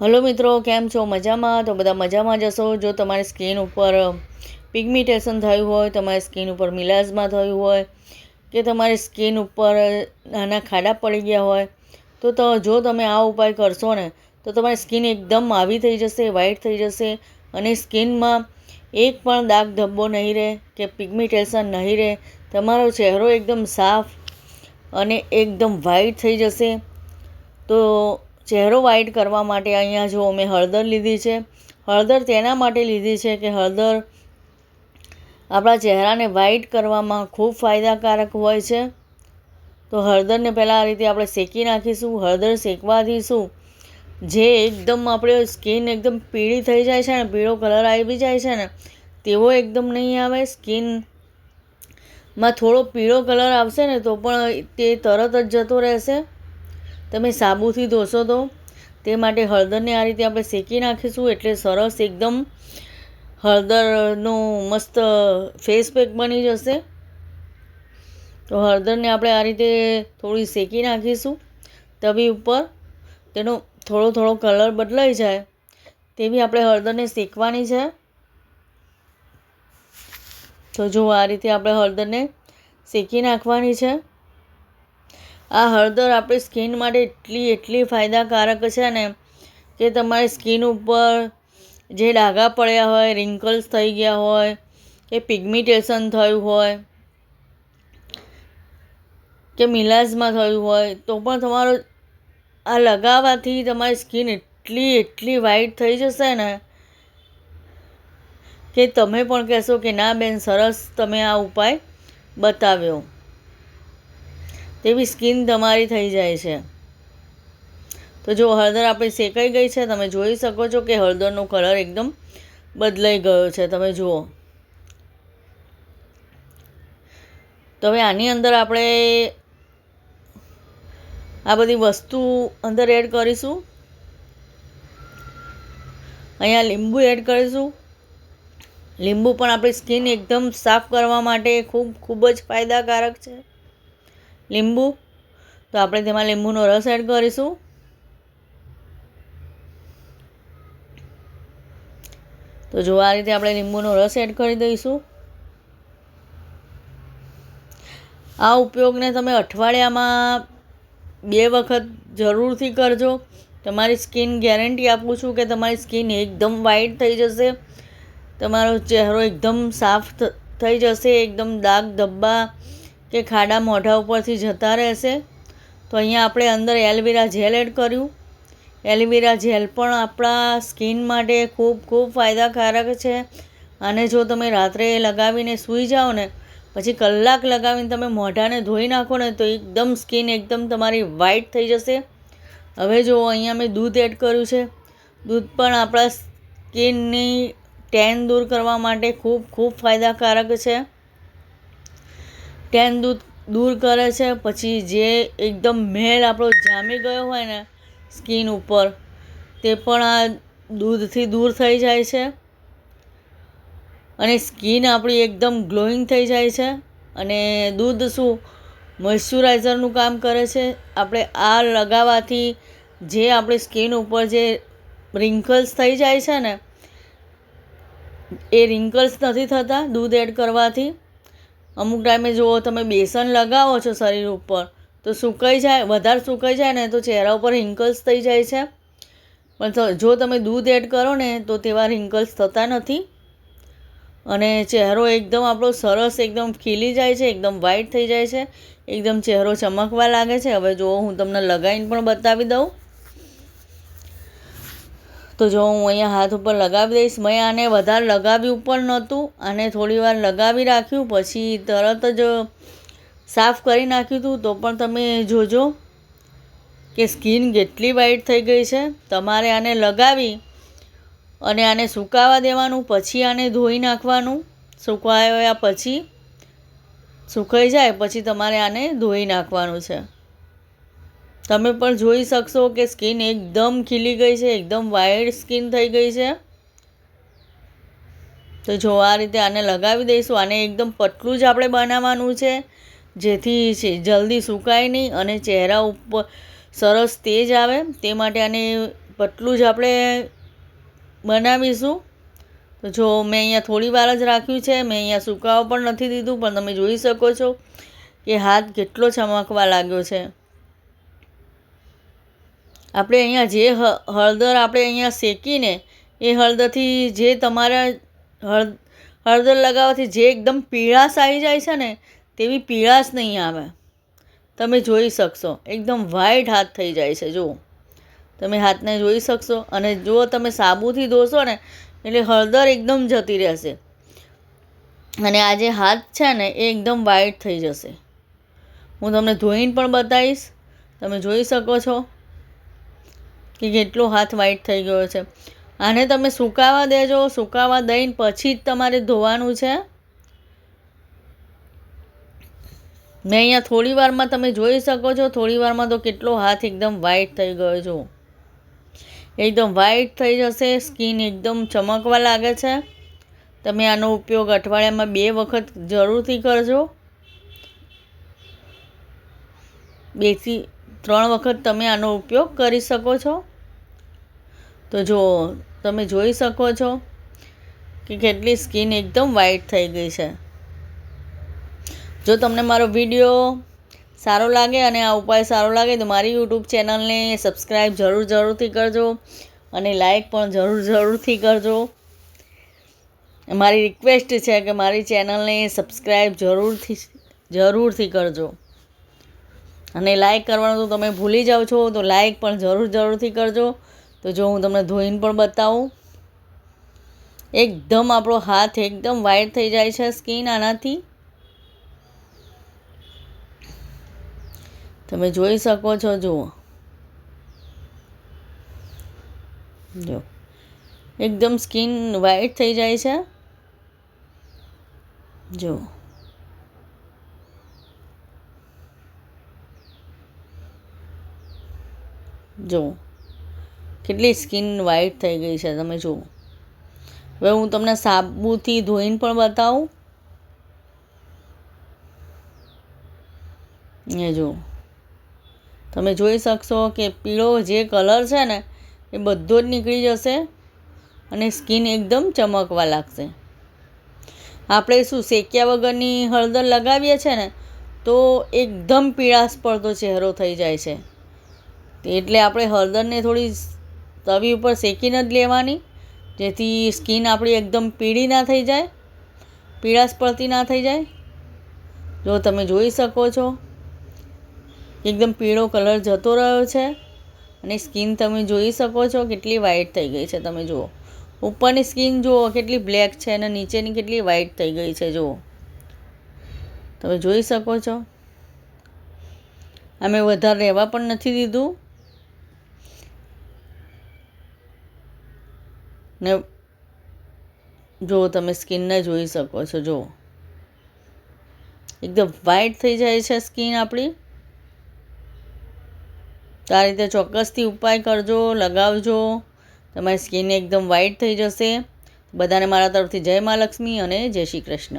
Hello મિત્રો, કેમ છો? મજામાં? તો બધા મજામાં જશો જો તમારી સ્કિન ઉપર પિગમિટેશન થયું હોય, તમારી સ્કિન ઉપર મિલાઝમાં થયું હોય, કે તમારી સ્કિન ઉપર નાના ખાડા પડી ગયા હોય, તો તો જો તમે આ ઉપાય કરશો ને, તો તમારી સ્કિન એકદમ આવી થઈ જશે વ્હાઈટ થઈ જશે, અને સ્કિનમાં એક પણ દાગ ધબ્બો નહીં રહે, કે પિગમિટેશન નહીં રહે. તમારો ચહેરો એકદમ સાફ અને એકદમ વ્હાઈટ થઈ જશે. તો ચહેરો વ્હાઈટ કરવા માટે અહીંયા જો મેં હળદર લીધી છે. હળદર તેના માટે લીધી છે કે હળદર આપણા ચહેરાને વ્હાઈટ કરવામાં ખૂબ ફાયદાકારક હોય છે. તો હળદરને પહેલાં આ રીતે આપણે શેકી નાખીશું, હળદર શેકવાથી શું જે એકદમ આપણે સ્કિન એકદમ પીળી થઈ જાય છે ને, પીળો કલર આવી જાય છે ને, તેવો એકદમ નહીં આવે. સ્કિનમાં થોડો પીળો કલર આવશે ને, તો પણ તે તરત જ જતો રહેશે. તમે સાબુથી ધોશો તો તે માટે હળદરને આ રીતે આપણે શેકી નાખીશું એટલે સરસ એકદમ હળદરનું મસ્ત ફેસ પેક બની જશે. તો હળદરને આપણે આ રીતે થોડી શેકી નાખીશું. તવી ઉપર તેનો થોડો થોડો કલર બદલાઈ જાય તેવી આપણે હળદરને શેકવાની છે. તો જો આ રીતે આપણે હળદરને શેકી નાખવાની છે. આ હળદર આપણી સ્કિન માટે એટલી એટલી ફાયદાકારક છે ને કે તમારી સ્કિન ઉપર જે ડાઘા પડ્યા હોય રિંકલ્સ થઈ ગયા હોય, કે પિગમિટેશન થયું હોય, કે મિલાઝમાં થયું હોય, તો પણ તમારો આ લગાવવાથી તમારી સ્કિન એટલી એટલી વ્હાઈટ થઈ જશે ને કે તમે પણ કહેશો કે ના બેન, સરસ તમે આ ઉપાય બતાવ્યો. તેવી સ્કિન તમારી થઈ જાય છે. તો જો હળદર આપણી શેકાઈ ગઈ છે, તમે જોઈ શકો છો કે હળદરનો કલર એકદમ બદલાઈ ગયો છે. તમે જુઓ. તો હવે આની અંદર આપણે આ બધી વસ્તુ અંદર એડ કરીશું. અહીંયા લીંબુ એડ કરીશું. લીંબુ પણ આપણી સ્કિન એકદમ સાફ કરવા માટે ખૂબ ખૂબ જ ફાયદાકારક છે. લીંબુ. તો આપણે તેમાં લીંબુનો રસ એડ કરીશું. તો જો આ રીતે આપણે લીંબુનો રસ એડ કરી દઈશું. આ ઉપયોગને તમે અઠવાડિયામાં બે વખત જરૂરથી કરજો. તમારી સ્કિન ગેરંટી આપું છું કે તમારી સ્કિન એકદમ વ્હાઈટ થઈ જશે. તમારો ચહેરો એકદમ સાફ થઈ જશે, એકદમ દાગ ધબ્બા કે ખાડા મોઢા ઉપરથી જતા રહેશે. તો અહીંયા આપણે અંદર એલવેરા જેલ એડ કર્યું. એલવેરા જેલ પણ આપણા સ્કિન માટે ખૂબ ખૂબ ફાયદાકારક છે. અને જો તમે રાત્રે લગાવીને સૂઈ જાઓ ને, પછી કલાક લગાવીને તમે મોઢાને ધોઈ નાખો ને, તો એકદમ સ્કિન એકદમ તમારી વ્હાઇટ થઈ જશે. હવે જો અહીંયા મેં દૂધ એડ કર્યું છે. દૂધ પણ આપણા સ્કિનની ટેન દૂર કરવા માટે ખૂબ ખૂબ ફાયદાકારક છે. ટેન દૂધ દૂર કરે છે, પછી જે એકદમ મેલ આપણો જામી ગયો હોય ને સ્કિન ઉપર, તે પણ આ દૂધથી દૂર થઈ જાય છે. અને સ્કિન આપણી એકદમ ગ્લોઈંગ થઈ જાય છે. અને દૂધ શું, મોઇશ્ચરાઇઝરનું કામ કરે છે. આપણે આ લગાવવાથી જે આપણી સ્કિન ઉપર જે રિંકલ્સ થઈ જાય છે ને, એ રિંકલ્સ નથી થતા દૂધ એડ કરવાથી. અમુક ટાઈમે જુઓ, તમે બેસન લગાવો છો શરીર ઉપર, તો સુકાઈ જાય, વધારે સુકાઈ જાય ને, તો ચહેરા ઉપર રિંકલ્સ થઈ જાય છે. પણ જો તમે દૂધ એડ કરો ને, તો તેવા રિંકલ્સ થતા નથી. અને ચહેરો એકદમ આપણો સરસ, એકદમ ખીલી જાય છે, એકદમ વ્હાઇટ થઈ જાય છે, એકદમ ચહેરો ચમકવા લાગે છે. હવે જો હું તમને લગાવીને પણ બતાવી દઉં. તો જો હું અહીંયા હાથ ઉપર લગાવી દઈશ, મેં આને વધારે લગાવ્યું પણ નહોતું, આને થોડી વાર લગાવી રાખ્યું, પછી તરત જ સાફ કરી નાખ્યું હતું. તો પણ તમે જોજો કે સ્કિન કેટલી વાઇટ થઈ ગઈ છે. તમારે આને લગાવી અને આને સુકાવા દેવાનું, પછી આને ધોઈ નાખવાનું. સુકાવ્યા પછી સુકાઈ જાય, પછી તમારે આને ધોઈ નાખવાનું છે. તમે પણ જોઈ શકશો કે સ્કિન એકદમ ખીલી ગઈ છે, એકદમ વાઇડ સ્કિન થઈ ગઈ છે. તો જો આ રીતે આને લગાવી દઈશું, આને એકદમ પતલું જ આપણે બનાવવાનું છે. જેથી જલ્દી સુકાય નહીં અને ચહેરા ઉપર સરસ તેજ આવે. તે માટે આને પતલું જ આપણે બનાવીશું. તો જો મેં અહીંયા થોડી વાર જ રાખ્યું છે, મેં અહીંયા સુકાવા પણ નથી દીધું, પણ તમે જોઈ શકો છો કે હાથ કેટલો ચમકવા લાગ્યો છે. આપણે અહીંયા જે હળદર આપણે અહીંયા શેકીને એ હળદરથી જે તમારા હળ, હળદર લગાવવાથી જે એકદમ પીળાશ આવી જાય છે ને, તેવી પીળાશ નહીં આવે. તમે જોઈ શકશો. એકદમ વ્હાઈટ હાથ થઈ જાય છે. જુઓ. તમે હાથને જોઈ શકશો અને જો તમે સાબુથી ધોશો ને, એટલે હળદર એકદમ જતી રહેશે. અને આ જે હાથ છે ને, એ એકદમ વ્હાઈટ થઈ જશે. હું તમને ધોઈને પણ બતાવીશ. તમે જોઈ શકો છો. કે કેટલો હાથ વ્હાઈટ થઈ ગયો છે. આને તમે સુકાવા દેજો, સુકાવા દઈને પછી જ તમારે ધોવાનું છે. મેં અહીંયા થોડી વારમાં તમે જોઈ શકો છો, થોડી વારમાં તો કેટલો હાથ એકદમ વ્હાઈટ થઈ ગયો છો. એકદમ વ્હાઈટ થઈ જશે સ્કિન એકદમ ચમકવા લાગે છે. તમે આનો ઉપયોગ અઠવાડિયામાં બે વખત જરૂરથી કરજો. બેથી ત્રણ વખત તમે આનો ઉપયોગ કરી શકો છો. તો જો તમે જોઈ શકો છો કે કેટલી સ્કિન એકદમ વ્હાઈટ થઈ ગઈ છે. જો તમને મારો વીડિયો સારો લાગે અને આ ઉપાય સારો લાગે તો મારી યુટ્યુબ ચેનલને સબસ્ક્રાઈબ જરૂર જરૂરથી કરજો અને લાઈક પણ જરૂર જરૂરથી કરજો. મારી રિક્વેસ્ટ છે કે મારી ચેનલને સબસ્ક્રાઈબ જરૂરથી જરૂરથી કરજો. અને લાઈક કરવાનું તો તમે ભૂલી જાઓ છો, તો લાઈક પણ જરૂર જરૂરથી કરજો. તો જો હું તમને ધોઈને પણ બતાવું. એકદમ આપણો હાથ એકદમ વાઇટ થઈ જાય છે સ્કિન આનાથી. તમે જોઈ શકો છો, જુઓ. જો. એકદમ સ્કિન વાઇટ થઈ જાય છે. જો જો, કેટલી સ્કિન વ્હાઈટ થઈ ગઈ છે, તમે જુઓ. હવે હું તમને સાબુથી ધોઈને પણ બતાવું. એ જુઓ. તમે જોઈ શકશો કે પીળો જે કલર છે ને, એ બધો જ નીકળી જશે અને સ્કિન એકદમ ચમકવા લાગશે. આપણે શું શેક્યા વગરની હળદર લગાવીએ છીએ ને, તો એકદમ પીળાશ પડતો ચહેરો થઈ જાય છે. એટલે આપણે હળદરને થોડી તવી ઉપર શેકીને જ લેવાની. જેથી સ્કિન આપણી એકદમ પીળી ના થઈ જાય પીળાશ પડતી ના થઈ જાય. જો તમે જોઈ શકો છો, એકદમ પીળો કલર જતો રહ્યો છે અને સ્કિન તમે જોઈ શકો છો કેટલી વ્હાઈટ થઈ ગઈ છે. તમે જુઓ, ઉપરની સ્કિન જુઓ, કેટલી બ્લેક છે અને નીચેની કેટલી વ્હાઈટ થઈ ગઈ છે. જુઓ, તમે જોઈ શકો છો. અમે વધારે રહેવા પણ નથી દીધું. ને જો તમે સ્કિનને જોઈ શકો છો જુઓ એકદમ વ્હાઈટ થઈ જાય છે સ્કિન આપણી. તો આ રીતે ચોક્કસથી ઉપાય કરજો, લગાવજો. તમારી સ્કિન એકદમ વ્હાઈટ થઈ જશે. બધાને મારા તરફથી જય મા લક્ષ્મી અને જય શ્રી કૃષ્ણ.